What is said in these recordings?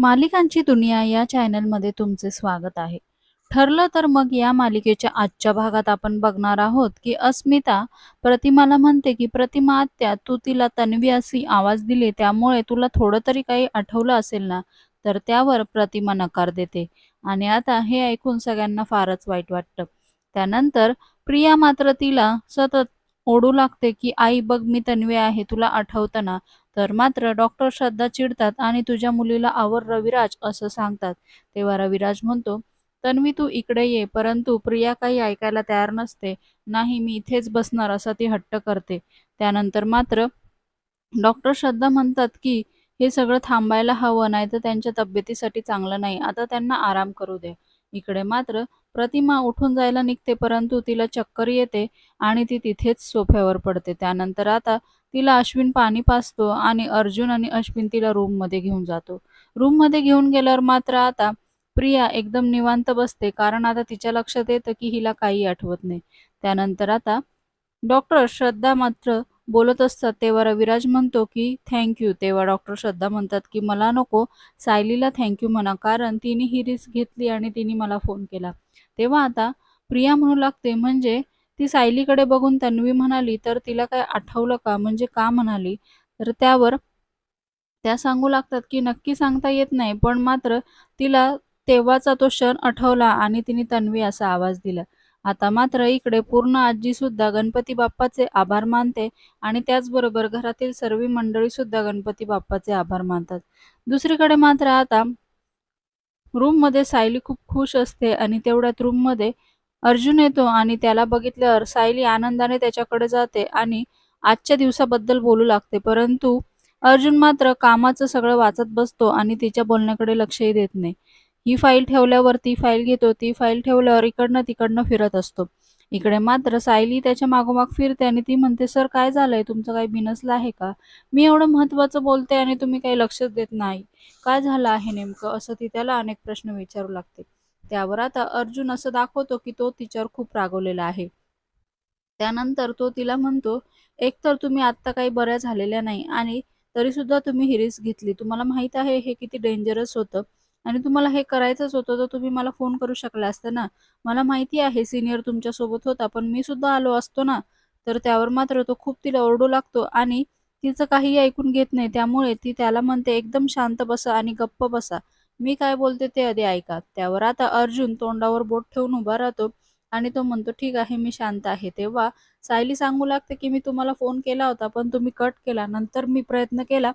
मालिकांची दुनिया या चॅनलमध्ये तुमचे स्वागत आहे. ठरलं तर मग या मालिकेच्या आजच्या भागात आपण बघणार आहोत, की अस्मिता प्रतिमाला म्हणते, की "प्रतिमा आत्या, तू तिला तन्वी अशी आवाज दिली त्यामुळे तुला थोडं तरी काही आठवलं असेल ना?" तर त्यावर प्रतिमा नकार देते आणि आता हे ऐकून सगळ्यांना फारच वाईट वाटतं. त्यानंतर प्रिया मात्र तिला सतत ओढू लागते, की "आई बघ मी तन्वी आहे, तुला आठवतं ना?" तर मात्र डॉक्टर श्रद्धा चिडतात आणि "तुझ्या मुलीला आवर रविराज" असं सांगतात. तेव्हा रविराज म्हणतो, "तन्वी तू इकडे ये." परंतु प्रिया काही ऐकायला तयार नसते. "नाही मी इथेच बसणार" असा ती हट्ट करते. त्यानंतर मात्र डॉक्टर श्रद्धा म्हणतात, की "हे सगळं थांबायला हवं, नाही तर त्यांच्या तब्येतीसाठी चांगलं नाही. आता त्यांना आराम करू दे." इकडे मात्र प्रतिमा उठून जायला निघते, परंतु तिला चक्कर येते आणि ती तिथेच सोफ्यावर पडते. त्यानंतर आता तिला अश्विन पाणी पाजतो आणि अर्जुन आणि अश्विन तिला रूममध्ये घेऊन जातो. रूममध्ये घेऊन गेल्यावर मात्र आता प्रिया एकदम निवांत बसते, कारण आता तिच्या लक्षात येतं, की हिला काही आठवत नाही. त्यानंतर आता डॉक्टर श्रद्धा मात्र बोलत असतात, तेव्हा रविराज म्हणतो, की "थँक यू." तेव्हा डॉक्टर श्रद्धा म्हणतात, की "मला नको, सायलीला थँक्यू म्हणा, कारण तिने ही रिस्क घेतली आणि तिने मला फोन केला." तेव्हा आता प्रिया म्हणू लागते, "म्हणजे ती सायलीकडे बघून तन्वी म्हणाली, तर तिला काय आठवलं का? म्हणजे का म्हणाली?" तर त्यावर त्या सांगू लागतात, की "नक्की सांगता येत नाही, पण मात्र तिला तेव्हाचा तो क्षण आठवला आणि तिने तन्वी असा आवाज दिला." आता मात्र इकडे पूर्ण आजी सुद्धा गणपती बाप्पाचे आभार मानते आणि त्याचबरोबर घरातील सर्व मंडळी सुद्धा गणपती बाप्पाचे आभार मानतात. दुसरीकडे मात्र आता रूममध्ये सायली खूप खुश असते आणि तेवढ्यात रूममध्ये अर्जुन येतो आणि त्याला बघितल्यावर सायली आनंदाने त्याच्याकडे जाते आणि आजच्या दिवसाबद्दल बोलू लागते. परंतु अर्जुन मात्र कामाचं सगळं वाचत बसतो आणि तिच्या बोलण्याकडे लक्षही देत नाही. ही फाईल ठेवल्यावर ती फाईल घेतो, ती फाईल ठेवल्यावर इकडनं तिकडनं फिरत असतो. इकडे मात्र सायली त्याच्या मागोमाग फिरते आणि ती म्हणते, "सर काय झालंय? तुमचं काही बिनसलं आहे का? मी एवढं महत्त्वाचं बोलते आणि तुम्ही काही लक्षच देत नाही. काय झालं आहे नेमकं?" असं ती त्याला अनेक प्रश्न विचारू लागते. त्यावर आता अर्जुन असं दाखवतो, की तो तिच्यावर खूप रागवलेला आहे. त्यानंतर तो तिला म्हणतो, "एकतर तुम्ही आत्ता काही बऱ्या झालेल्या नाही आणि तरीसुद्धा तुम्ही ही रिस्क घेतली. तुम्हाला माहीत आहे हे किती डेंजरस होतं आणि तुम्हाला हे करायचंच होतं, तर तुम्ही मला फोन करू शकला असता ना. मला माहिती आहे सिनियर तुमच्यासोबत होता, पण मी सुद्धा आलो असतो ना." तर त्यावर मात्र तो खूप तिला ओरडू लागतो आणि तिचं काही ऐकून घेत नाही. त्यामुळे ती त्याला म्हणते, "एकदम शांत बसा आणि गप्प बसा. मी काय बोलते ते आधी ऐका." त्यावर आता अर्जुन तोंडावर बोट ठेवून उभा राहतो आणि तो म्हणतो, "ठीक आहे, मी शांत आहे." तेव्हा सायली सांगू लागते, की "मी तुम्हाला फोन केला होता, पण तुम्ही कट केला. नंतर मी प्रयत्न केला,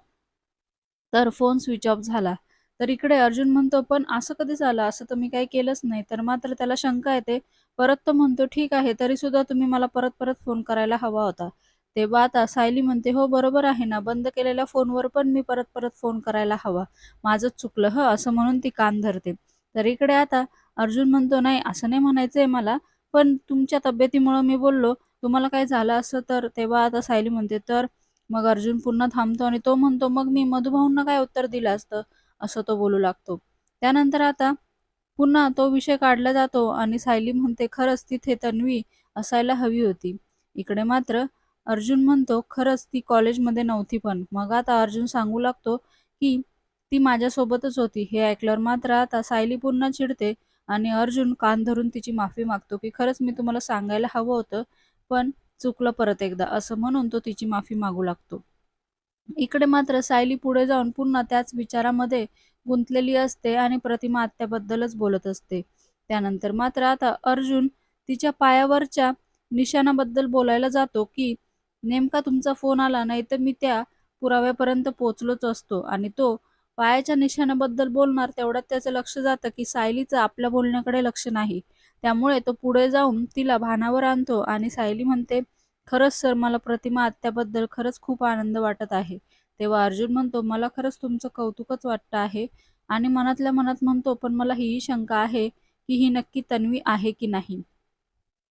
तर फोन स्विच ऑफ झाला." तर इकडे अर्जुन म्हणतो, "पण असं कधी झालं? असं तर मी काही केलंच नाही." तर मात्र त्याला शंका येते. परत तो म्हणतो, "ठीक आहे, तरी सुद्धा तुम्ही मला परत-परत फोन करायला हवा होता." तेव्हा आता सायली म्हणते, "हो, बरोबर आहे ना. बंद केलेल्या फोनवर पण मी परत-परत फोन करायला हवा. माझंच चुकलं ह असं म्हणून ती कान धरते. तर इकडे आता अर्जुन म्हणतो, "नाही, असं नाही म्हणायचंय मला, पण तुमच्या तब्येतीमुळं मी बोललो. तुम्हाला काय झालं असं तर?" तेव्हा आता सायली म्हणते, "तर?" मग अर्जुन पुन्हा थांबतो आणि तो म्हणतो, "मग मी मधुभाऊंना काय उत्तर दिलं असतं?" असं तो बोलू लागतो. त्यानंतर आता पुन्हा तो विषय काढला जातो आणि सायली म्हणते, "खरंच तिथे तन्वी असायला हवी होती." इकडे मात्र अर्जुन म्हणतो, "खरंच ती कॉलेजमध्ये नव्हती पण." मग आता अर्जुन सांगू लागतो, की "ती माझ्यासोबतच होती." हे ऐकल्यावर मात्र आता सायली पुन्हा चिडते आणि अर्जुन कान धरून तिची माफी मागतो, की "खरंच मी तुम्हाला सांगायला हवं होतं, पण चुकलं परत एकदा." असं म्हणून तो तिची माफी मागू लागतो. इकडे मात्र सायली पुढे जाऊन पुन्हा त्याच विचारामध्ये गुंतलेली असते आणि प्रतिमा आत्याबद्दलच बोलत असते. त्यानंतर मात्र आता अर्जुन तिच्या पायावरच्या निशाणाबद्दल बोलायला जातो, की "नेमका तुमचा फोन आला, नाही तर मी त्या पुराव्यापर्यंत पोचलोच असतो." आणि तो पायाच्या निशाणाबद्दल बोलणार, तेवढ्यात त्याचं लक्ष जातं, की सायलीचं आपल्या बोलण्याकडे लक्ष नाही. त्यामुळे तो पुढे जाऊन तिला भानावर आणतो आणि सायली म्हणते, "खरंच सर, मला प्रतिमा आत्याबद्दल खरंच खूप आनंद वाटत आहे." तेव्हा अर्जुन म्हणतो, "मला खरंच तुमचं कौतुकच वाटतं आहे आणि मनातल्या मनात म्हणतो, पण मला हीही शंका आहे, की ही नक्की तन्वी आहे की नाही?"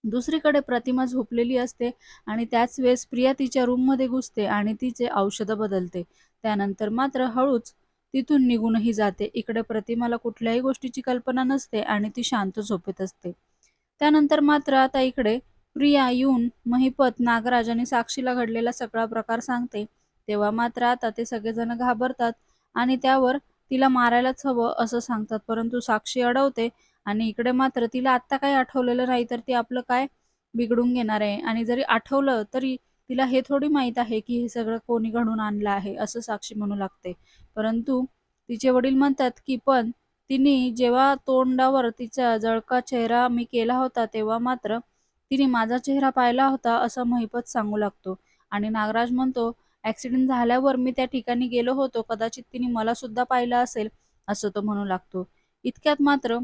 दुसरीकडे प्रतिमा झोपलेली असते आणि त्याच वेळेस प्रिया तिच्या रूममध्ये घुसते आणि तिचे औषधं बदलते. त्यानंतर मात्र हळूच तिथून निघूनही जाते. इकडे प्रतिमाला कुठल्याही गोष्टीची कल्पना नसते आणि ती शांत झोपेत असते. त्यानंतर मात्र आता इकडे प्रिया येऊन महिपत, नागराज आणि साक्षीला घडलेला सगळा प्रकार सांगते. तेव्हा मात्र आता ते सगळेजण घाबरतात आणि त्यावर तिला मारायलाच हवं असं सांगतात. परंतु साक्षी अडवते आणि इकडे मात्र तिला आत्ता काही आठवलेलं नाही तर ती आपलं काय बिघडून घेणार आहे. आणि जरी आठवलं तरी तिला हे थोडी माहीत आहे की हे सगळं कोणी घडून आणलं आहे असं साक्षी म्हणू लागते. परंतु तिचे वडील म्हणतात की पण तिने जेव्हा तोंडावर तिचा जळका चेहरा मी केला होता तेव्हा मात्र तिने माझा चेहरा पाहिला होता असं महिपत सांगू लागतो. आणि नागराज म्हणतो ॲक्सिडेंट झाल्यावर मी त्या ठिकाणी गेलो होतो. कदाचित तिने मला सुद्धा पाहिलं असेल असं तो म्हणू लागतो. इतक्यात मात्र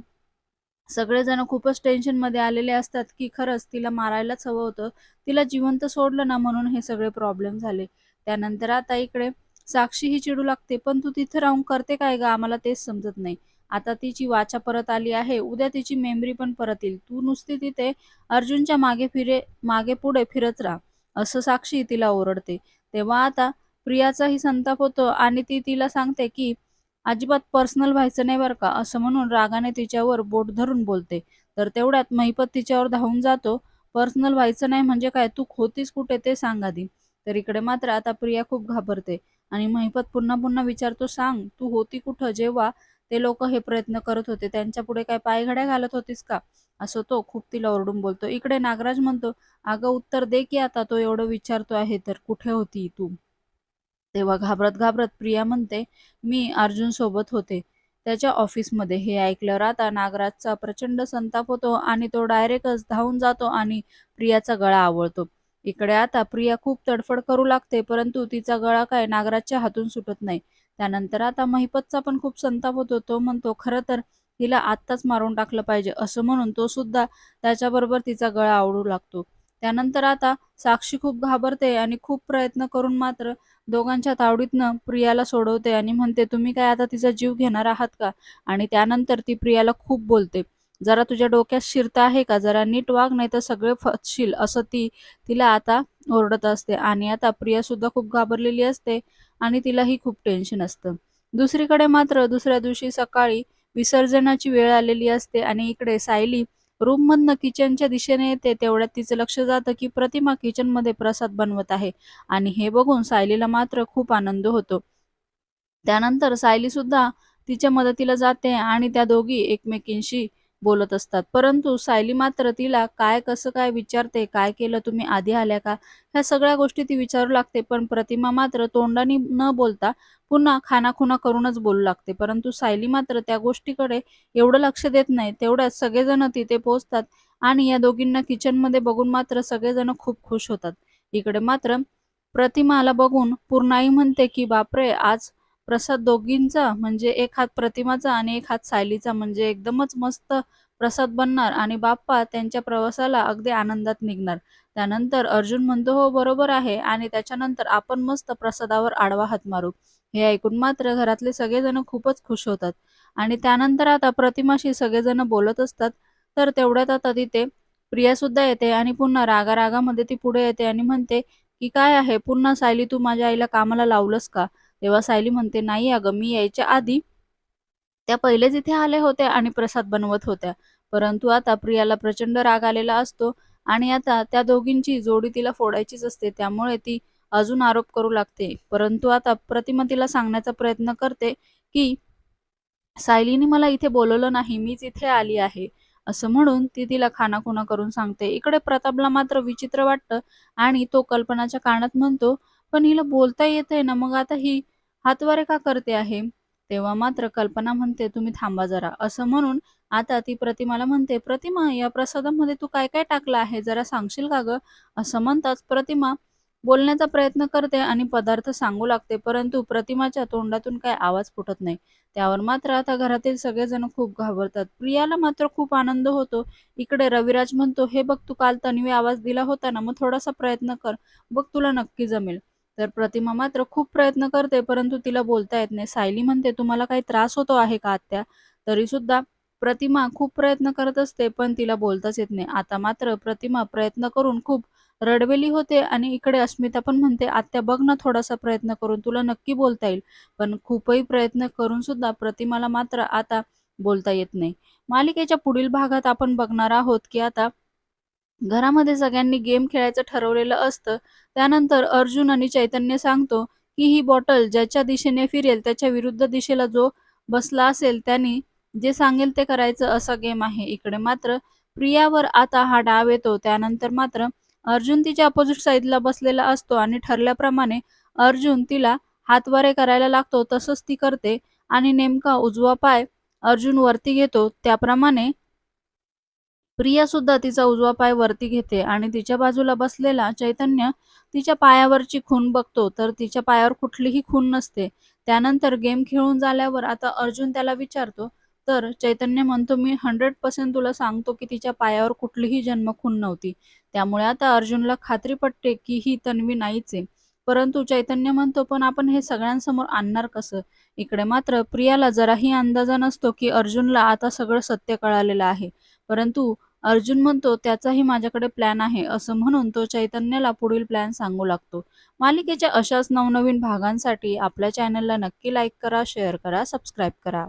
सगळेजण खूपच टेन्शनमध्ये आलेले असतात की खरंच तिला मारायलाच हवं होतं. तिला जिवंत सोडलं ना म्हणून हे सगळे प्रॉब्लेम झाले. त्यानंतर आता इकडे साक्षी ही चिडू लागते पण तू तिथं राहून करते काय ग? आम्हाला तेच समजत नाही. आता तिची वाचा परत आली आहे. उद्या तिची मेमरी पण परत येईल तू नुसती तिथे अर्जुनच्या मागे फिरे मागे पुढे फिरत राहा. असं साक्षी तिला ओरडते. तेव्हा आता प्रियाचाही संताप होतो आणि ती तिला सांगते की अजिबात पर्सनल व्हायचं नाही बरं का? असं म्हणून रागाने तिच्यावर बोट धरून बोलते. तर तेवढ्यात महिपत तिच्यावर धावून जातो. पर्सनल व्हायचं नाही म्हणजे काय? तू खोतीस कुठे ते सांग आधी. तर इकडे मात्र आता प्रिया खूप घाबरते. आणि महिपत पुन्हा पुन्हा विचारतो सांग तू होती कुठं? जेव्हा ते लोक हे प्रयत्न करत होते. त्यांच्या पुढे काय पायघड्या घालत होतीस का? असं तो खूप तिला ओरडून बोलतो. इकडे नागराज म्हणतो अगं उत्तर दे की आता तो एवढं विचारतो आहे तर कुठे होती तू? तेव्हा घाबरत घाबरत प्रिया म्हणते मी अर्जुन सोबत होते. त्याच्या ऑफिसमध्ये हे ऐकल्यावर आता नागराजचा प्रचंड संताप होतो आणि तो डायरेक्टच धावून जातो आणि प्रियाचा गळा आवळतो. इकडे आता प्रिया खूप तडफड करू लागते परंतु तिचा गळा काय नागराजच्या हातून सुटत नाही. त्यानंतर आता महिपतचा पण खूप संताप होतो तो म्हणतो खरं तर तिला आत्ताच मारून टाकलं पाहिजे. असं म्हणून तो सुद्धा त्याच्याबरोबर तिचा गळा आवडू लागतो. त्यानंतर आता साक्षी खूप घाबरते आणि खूप प्रयत्न करून मात्र दोघांच्या तावडीतनं प्रियाला सोडवते आणि म्हणते तुम्ही काय आता तिचा जीव घेणार आहात का? आणि त्यानंतर ती प्रियाला खूप बोलते जरा तुझ्या डोक्यात शिरता आहे का? जरा नीट वाग नाही तर सगळे फसशील. असं ती तिला आता ओरडत असते. आणि आता प्रिया सुद्धा खूप घाबरलेली असते. आणि तिलाही खूप टेन्शन असतं. दुसरीकडे मात्र दुसऱ्या दिवशी सकाळी विसर्जनाची वेळ आलेली असते आणि इकडे सायली रूममधनं किचनच्या दिशेने येते तेवढ्यात तिचं लक्ष जातं की प्रतिमा किचनमध्ये प्रसाद बनवत आहे. आणि हे बघून सायलीला मात्र खूप आनंद होतो. त्यानंतर सायली सुद्धा तिच्या मदतीला जाते आणि त्या दोघी एकमेकींशी बोलत असतात. परंतु सायली मात्र तिला काय कसं काय विचारते काय केलं तुम्ही आधी आल्या का? ह्या सगळ्या गोष्टी ती विचारू लागते पण प्रतिमा मात्र तोंडाने न बोलता पुन्हा खानाखुना करूनच बोलू लागते. परंतु सायली मात्र त्या गोष्टीकडे एवढं लक्ष देत नाही तेवढ्यात सगळेजण तिथे पोहोचतात आणि या दोघींना किचनमध्ये बघून मात्र सगळेजण खूप खुश होतात. इकडे मात्र प्रतिमाला बघून पूर्णाई म्हणते की बापरे आज प्रसाद दोघींचा म्हणजे एक हात प्रतिमाचा आणि एक हात सायलीचा म्हणजे एकदमच मस्त प्रसाद बनणार आणि बाप्पा त्यांच्या प्रवासाला अगदी आनंदात निघणार. त्यानंतर अर्जुन म्हणतो हो बरोबर आहे. आणि त्याच्यानंतर आपण मस्त प्रसादावर आडवा हात मारू. हे ऐकून मात्र घरातले सगळेजण खूपच खुश होतात. आणि त्यानंतर आता प्रतिमाशी सगळेजण बोलत असतात. तर तेवढ्यात आता तिथे प्रिया सुद्धा येते आणि पुन्हा रागा रागामध्ये ती पुढे येते आणि म्हणते की काय आहे? पुन्हा सायली तू माझ्या आईला कामाला लावलंस का? तेव्हा सायली म्हणते नाही अगं मी यायच्या आधी त्या पहिलेच इथे आले होते आणि प्रसाद बनवत होत्या. परंतु आता प्रियाला प्रचंड राग आलेला असतो आणि आता त्या दोघींची जोडी तिला फोडायचीच असते त्यामुळे ती अजून आरोप करू लागते. परंतु आता प्रतिमा तिला सांगण्याचा प्रयत्न करते की सायलीने मला इथे बोलवलं नाही मीच इथे आली आहे. असं म्हणून ती तिला खानाखुना करून सांगते. इकडे प्रतापला मात्र विचित्र वाटतं आणि तो कल्पनाच्या कानात म्हणतो पण हिला बोलता येतंय ना मग आता ही हातवारे का करते आहे? तेव्हा मात्र कल्पना म्हणते तुम्ही थांबा जरा. असं म्हणून आता ती प्रतिमाला म्हणते प्रतिमा या प्रसादामध्ये तू काय काय टाकलं आहे? जरा सांगशील का ग? असं म्हणताच प्रतिमा बोलण्याचा प्रयत्न करते आणि पदार्थ सांगू लागते परंतु प्रतिमाच्या तोंडातून काय आवाज फुटत नाही. त्यावर मात्र आता घरातील सगळेजण खूप घाबरतात. प्रियाला मात्र खूप आनंद होतो. इकडे रविराज म्हणतो हे बघ तू काल तन्वी आवाज दिला होता ना मग थोडासा प्रयत्न कर. बघ तुला नक्की जमेल. तर प्रतिमा मात्र खूप प्रयत्न करते परंतु तिला बोलता येत नाही. सायली म्हणते तुम्हाला काही त्रास होतो आहे का आत्या? तरी सुद्धा प्रतिमा खूप प्रयत्न करत असते पण तिला बोलताच येत नाही. आता मात्र प्रतिमा प्रयत्न करून खूप रडवेली होते आणि इकडे अस्मिता पण म्हणते आत्या बघ ना थोडासा प्रयत्न करून तुला नक्की बोलता येईल. पण खूपही प्रयत्न करून सुद्धा प्रतिमाला मात्र आता बोलता येत नाही. मालिकेच्या पुढील भागात आपण बघणार आहोत की आता घरामध्ये सगळ्यांनी गेम खेळायचं ठरवलेलं असतं. त्यानंतर अर्जुन आणि चैतन्य सांगतो की ही बॉटल ज्याच्या दिशेने फिरेल त्याच्या विरुद्ध दिशेला जो बसला असेल त्याने जे सांगेल ते करायचं असा गेम आहे इकडे. मात्र प्रियावर आता हा डाव येतो. त्यानंतर मात्र अर्जुन तिच्या अपोजिट साईडला बसलेला असतो आणि ठरल्याप्रमाणे अर्जुन तिला हातवारे करायला लागतो. तसंच ती करते आणि नेमका उजवा पाय अर्जुन वरती घेतो. त्याप्रमाणे प्रिया सुद्धा तिचा उजवा पाय वरती घेते आणि तिच्या बाजूला बसलेला चैतन्य तिच्या पायावरची खून बघतो. तर तिच्या पायावर कुठलीही खून नसते. त्यानंतर गेम खेळून झाल्यावर आता अर्जुन त्याला विचारतो तर चैतन्य म्हणतो मी हंड्रेड पर्सेंट तुला सांगतो की तिच्या पायावर कुठलीही जन्मखून नव्हती. त्यामुळे आता अर्जुनला खात्री पटते की ही तन्वी नाहीच आहे. परंतु चैतन्य म्हणतो पण आपण हे सगळ्यांसमोर आणणार कसं? इकडे मात्र प्रियाला जराही अंदाजा नसतो की अर्जुनला आता सगळं सत्य कळालेलं आहे. परंतु अर्जुन म्हणतो त्याचाही माझ्याकडे प्लॅन आहे. असं म्हणून तो चैतन्याला पुढील प्लॅन सांगू लागतो. मालिकेच्या अशाच नवनवीन भागांसाठी आपल्या चॅनलला नक्की लाईक करा शेअर करा सबस्क्राईब करा.